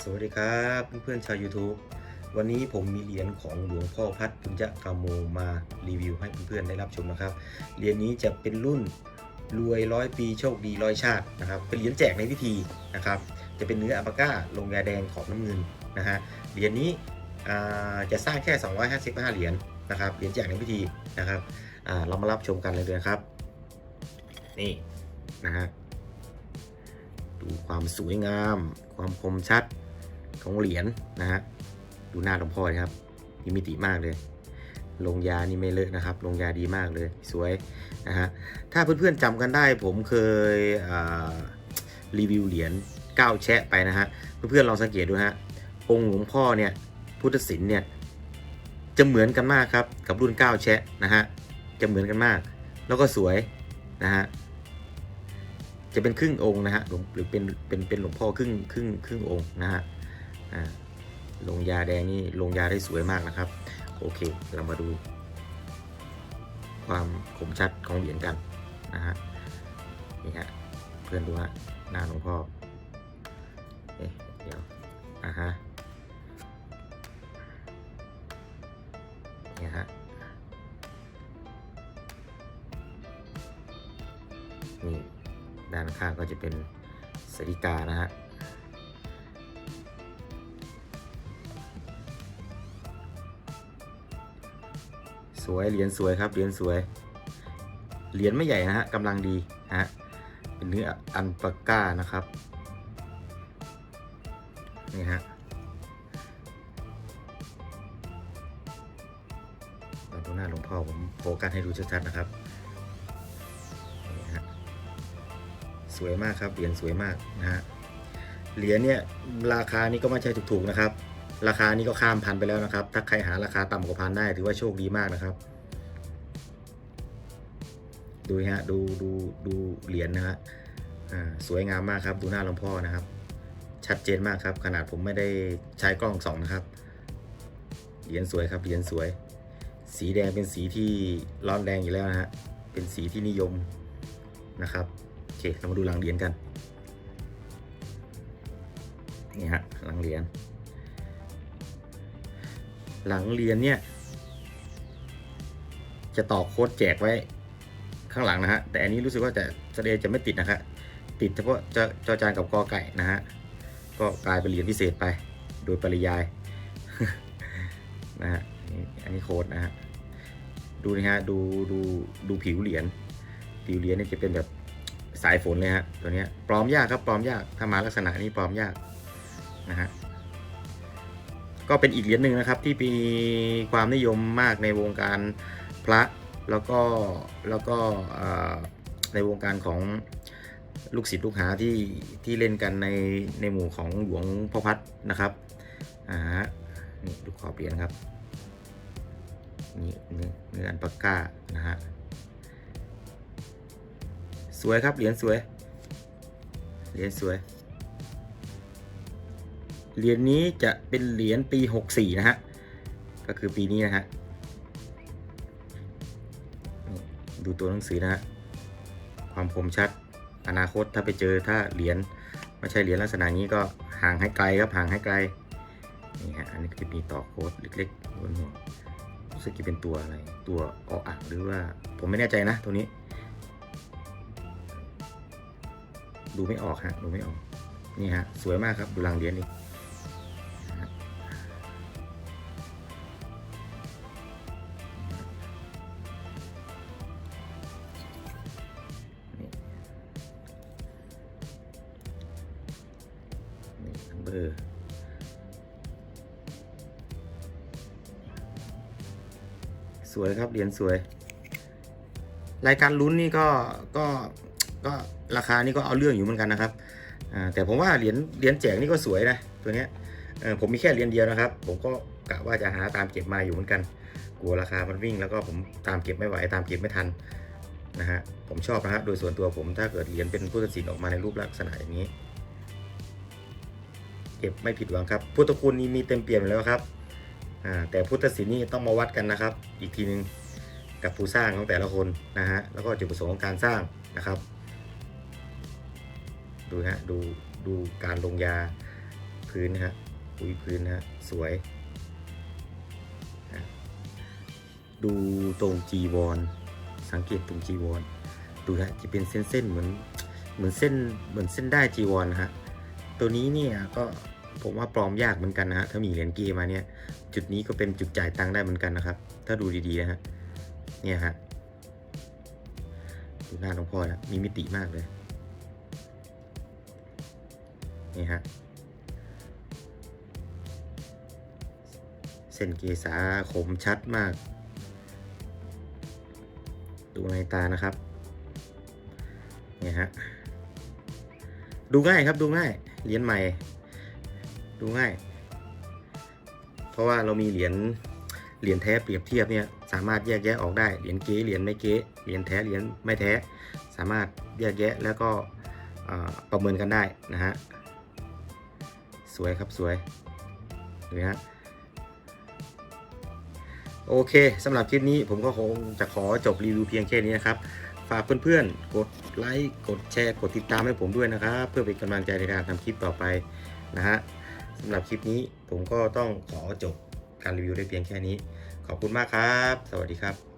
สวัสดีครับเพื่อนๆชาว YouTube วันนี้ผมมีเหรียญของหลวงพ่อพัดปุญญกาโมมารีวิวให้เพื่อนๆได้รับชมนะครับ เหรียญนี้จะเป็นรุ่นรวยร้อยปีโชคดีร้อยชาตินะครับ เป็นเหรียญแจกในพิธีนะครับ จะเป็นเนื้ออัปาก้าลงยาแดงขอบน้ำเงินนะฮะ เหรียญนี้จะสร้างแค่ 255 เหรียญนะครับ เหรียญแจกในพิธีนะครับ เรามารับชมกันเลยนะครับ นี่นะฮะ ดูความสวยงาม ความคมชัด ของเหรียญนะฮะดูหน้าหลวงพ่อนะครับมีมิติมากเลย ลงยานี่ไม่เลอะนะครับ ลงยาดีมากเลยสวยนะฮะถ้าเพื่อนๆจำกันได้ผมเคยรีวิวเหรียญก้าวแชะไปนะฮะเพื่อนๆลองสังเกตดูฮะองค์หลวงพ่อเนี่ยพุทธศิลป์เนี่ยจะเหมือนกันมากครับกับรุ่นก้าวแชะนะฮะจะเหมือนกันมาก แล้วก็สวยนะฮะจะเป็นครึ่งองค์นะฮะหรือเป็นเป็นเป็นหลวงพ่อครึ่งครึ่งครึ่งองค์นะฮะ ลงยาแดงนี่ลงยาได้สวยมากนะครับ โอเค เรามาดู ความคมชัดของเหรียญกันนะฮะนี่ฮะเพื่อนดูฮะหน้าหลวงพ่อเอ๊ะเดี๋ยวอ่าฮะนี่ฮะนี่ด้านข้างก็จะเป็นสริกานะฮะ สวยเหรียญสวยครับเหรียญสวยเหรียญไม่ใหญ่นะฮะกำลังดีฮะเป็นเนื้ออันปาก้านะครับนี่ฮะมาดูหน้าหลวงพ่อผมโฟกัสให้ดูชัดๆนะครับนี่ฮะสวยมากครับเหรียญสวยมากนะฮะเหรียญเนี่ยราคานี้ก็ไม่ใช่ถูกๆนะครับ ราคานี้ก็ข้ามพันไปแล้วนะครับ ถ้าใครหาราคาต่ำกว่าพันได้ถือว่าโชคดีมากนะครับ ดูฮะ ดูดูดูเหรียญนะฮะอ่าสวยงามมากครับ ดูหน้าหลวงพ่อนะครับ ชัดเจนมากครับ ขนาดผมไม่ได้ใช้กล้องสองนะครับ เหรียญสวยครับ เหรียญสวย สีแดงเป็นสีที่ร้อนแรงอยู่แล้วนะฮะ เป็นสีที่นิยมนะครับ โอเค เรามาดูหลังเหรียญกัน นี่ฮะหลังเหรียญ หลังเรียญเนี่ย จะต่อโค้ดแจกไว้ข้างหลังนะฮะ แต่อันนี้รู้สึกว่าจะแสดจะไม่ติดนะครับติดเฉพาะจจอจานกับกอไก่นะฮะ ก็กลายเป็นเหรียญพิเศษไป โดยปริยายนะฮะ อันนี้โค้ดนะฮะ ดูนะฮะ ดูดูดูผิวเหรียญ ผิวเหรียญเนี่ยจะเป็นแบบสายฝนเลยฮะ ตัวเนี้ยปลอมยากครับ ปลอมยาก ถ้ามาลักษณะนี้ปลอมยากนะฮะ ก็เป็นอีกเหรียญหนึ่งนะครับที่มีความนิยมมากในวงการพระแล้วก็แล้วก็ในวงการของลูกศิษย์ลูกหาที่ที่เล่นกันในในหมู่ของหลวงพ่อพัดนะครับอ่าฮะนี่ดูขอบเหรียญครับนี่เนื้อเนื้ออันปากกานะฮะสวยครับเหรียญสวยเหรียญสวย เหรียญนี้จะเป็นเหรียญปี 64 นะฮะ ก็คือปีนี้นะฮะ ดูตัวหนังสือนะฮะ ความคมชัด อนาคตถ้าไปเจอถ้าเหรียญไม่ใช่เหรียญลักษณะนี้ก็ห่างให้ไกลครับห่างให้ไกล นี่ฮะ อันนี้ก็จะมีต่อโค้ดเล็กๆบนหัวรู้สึกจะเป็นตัวอะไร ตัวออ่างหรือว่าผมไม่แน่ใจนะตัวนี้ ดูไม่ออกฮะ ดูไม่ออก นี่ฮะ สวยมากครับ ดูลังเหรียญนี่ เบอร์สวยครับเหรียญสวย รายการลุ้นนี่ก็ก็ก็ราคานี่ก็เอาเรื่องอยู่เหมือนกันนะครับแต่ผมว่าเหรียญเหรียญแจกนี่ก็สวยนะตัวเนี้ยผมมีแค่เหรียญเดียวนะครับ ผมก็กะว่าจะหาตามเก็บมาอยู่เหมือนกัน กลัวราคามันวิ่งแล้วก็ผมตามเก็บไม่ไหวตามเก็บไม่ทันนะฮะผมชอบนะฮะโดยส่วนตัวผมถ้าเกิดเหรียญเป็นพุทธศิลป์ออกมาในรูปลักษณะอย่างนี้ เก็บไม่ผิดหวังครับ พุทธคุณนี่มีเต็มเปี่ยมแล้วครับอ่าแต่พุทธศิลป์นี่ต้องมาวัดกันนะครับ อีกทีหนึงกับผู้สร้างของแต่ละคนนะฮะแล้วก็จุดประสงค์ของการสร้างนะครับ ดูฮะดูดูการลงยาพื้นนะฮะปุยพื้นนะฮะสวย ดูตรงจีวร สังเกตตรงจีวร ดูฮะจะเป็นเส้นๆเหมือนเหมือนเส้นเหมือนเส้นได้จีวรนะฮะตัวนี้เนี่ยก็ ผมว่าปลอมยากเหมือนกันนะฮะถ้ามีเหรียญเกมาเนี่ย จุดนี้ก็เป็นจุดจ่ายตังค์ได้เหมือนกันนะครับ ถ้าดูดีๆนะฮะเนี่ยฮะดูหน้าหลวงพ่อนะมีมิติมากเลยนี่ฮะเส้นเกษาคมชัดมาก ดูในตานะครับเนี่ยฮะดูง่ายครับดูง่ายเหรียญใหม่ ดูง่าย เพราะว่าเรามีเหรียญเหรียญแท้เปรียบเทียบเนี่ยสามารถแยกแยะออกได้เหรียญเก๊เหรียญไม่เก๊เหรียญแท้เหรียญไม่แท้ สามารถแยกแยะแล้วก็ประเมินกันได้นะฮะสวยครับสวยเห็นไหมฮะโอเคสำหรับคลิปนี้ผมก็คงจะขอจบรีวิวเพียงแค่นี้นะครับ ฝากเพื่อนๆ กดไลค์ กดแชร์ กดติดตามให้ผมด้วยนะครับ เพื่อเป็นกำลังใจในการทำคลิปต่อไปนะฮะ สำหรับคลิปนี้ผมก็ต้องขอจบการรีวิวได้เพียงแค่นี้ ขอบคุณมากครับ สวัสดีครับ